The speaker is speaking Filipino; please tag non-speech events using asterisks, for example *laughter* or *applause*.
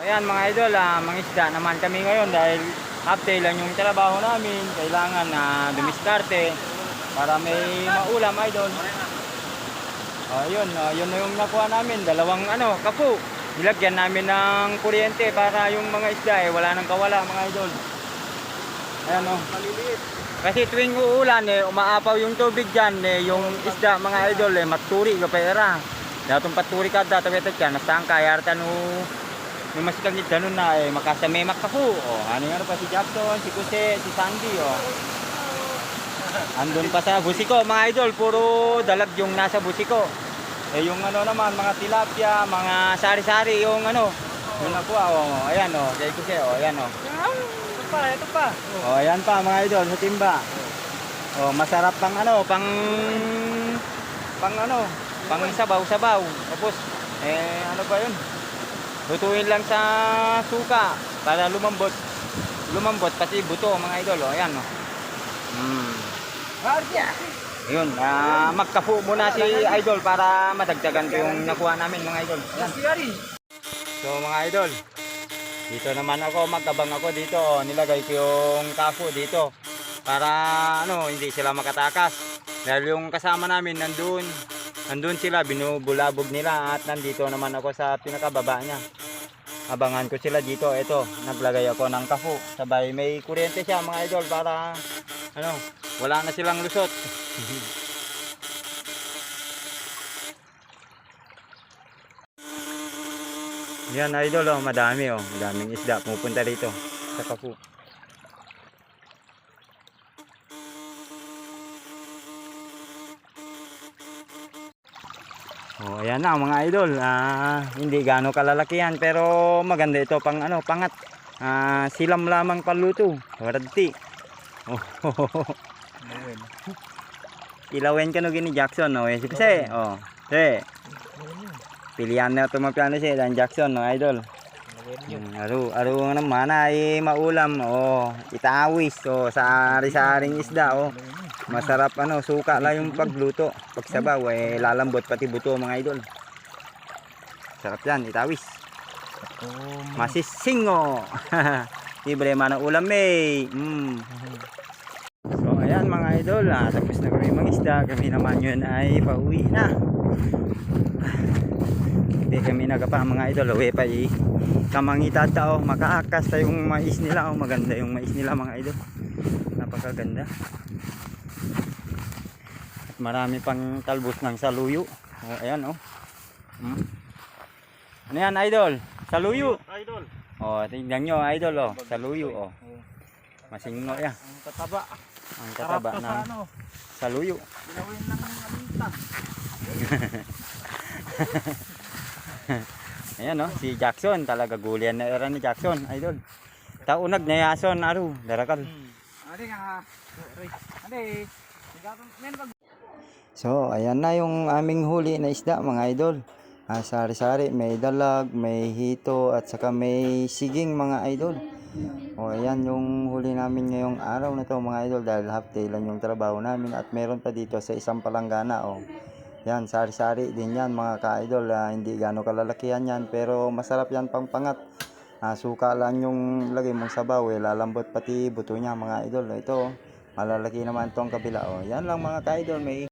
Ayan mga idol, ah, mga isda naman kami ngayon dahil half day lang yung trabaho namin. Kailangan na dumiskarte para may maulam idol. Oh, yun, oh, yun na yung nakuha namin. Dalawang ano, kapu. Nilagyan namin ng kuryente para yung mga isda eh, wala nang kawala mga idol. Ayan oh. Kasi tuwing uulan eh, umaapaw yung tubig dyan eh, yung isda mga idol eh, maturi ka pera. Datong paturi ka data wetet ka, nasaan ka, yarta no, yung mas kagit ganun na eh, makasame makahu. Oh, ano nga pa si Jackson, si Kuse, si Sandy, oh. Andun pa sa busiko, mga idol, puro dalag yung nasa busiko. Eh, yung ano naman, mga tilapia, mga sari-sari, yung ano, yung nakuha, oh, ayan, oh, kay Kuse, oh, ayan, oh. Ito pa, ito pa. Oh, ayan pa mga idol sa timba. Oh, masarap pang ano, pang pang ano, pang sabaw-sabaw. Tapos eh ano ba 'yun? Lutuin lang sa suka para lumambot. Lumambot pati buto mga idol. Oh, ayan oh. Hmm. Ayun, ah, magkafu muna si idol para madagdagan ko yung nakuha namin mga idol. Ayan. So mga idol, dito naman ako, magkabang ako dito. oh. Nilagay ko yung kafu dito para ano, hindi sila makatakas. Dahil yung kasama namin nandun, nandun sila, binubulabog nila at nandito naman ako sa pinakababa niya. Abangan ko sila dito. Ito, naglagay ako ng kafu. Sabay may kuryente siya mga idol para ano, wala na silang lusot. *laughs* Yan idol oh, madami oh, madaming isda pupunta dito sa kafu. Oh, ayan na mga idol. Ah, hindi gaano kalalaki yan pero maganda ito pang ano, pangat. Ah, silam lamang paluto. Warati. Oh. *laughs* Ilawen ka no gini Jackson no, eh, si Pise. Oh. Te. Pilihan na ito mapiano siya dan Jackson no, idol. Hmm, aro, aro nga naman ay maulam. Oh, itawis oh, sa ari-saring isda oh. Masarap ano, suka lang yung pagluto. Pag sabaw eh lalambot pati buto mga idol. Sarap yan, itawis. Masisingo. *laughs* Libre man ang ulam eh. Mm. So ayan mga idol, ah, tapos na kami mangisda. Kami naman yun ay pauwi na. Hindi kami nagapa mga idol. Uwi pa eh. Kamangita tao, makaakas tayo yung mais nila. Oh, maganda yung mais nila mga idol. Napakaganda. At marami pang talbos ng saluyo. Oh, ayan oh. Hmm. Ano yan idol? Saluyo. Idol. Oh, tingnan nyo idol oh. Saluyo oh. Masingo yan. Ang tataba. Ang kataba to sa ano. saluyo. Pinawin ng alinta. *laughs* *laughs* Ayan oh, si Jackson talaga gulian na era ni Jackson, idol. Taunag na yason aru, darakal. Nga. Ari. Sigatong men pag So, ayan na yung aming huli na isda mga idol. Ah, sari-sari, may dalag, may hito, at saka may siging mga idol. O, ayan yung huli namin ngayong araw na to mga idol dahil half day lang yung trabaho namin at meron pa dito sa isang palanggana. O, yan, sari-sari din yan mga ka-idol. Ah, hindi gano'ng kalalakihan yan pero masarap yan pang pangat. Ah, suka lang yung lagay mong sabaw, eh, lalambot pati buto niya mga idol. Ito, malalaki naman tong kabila. O, yan lang mga ka-idol. May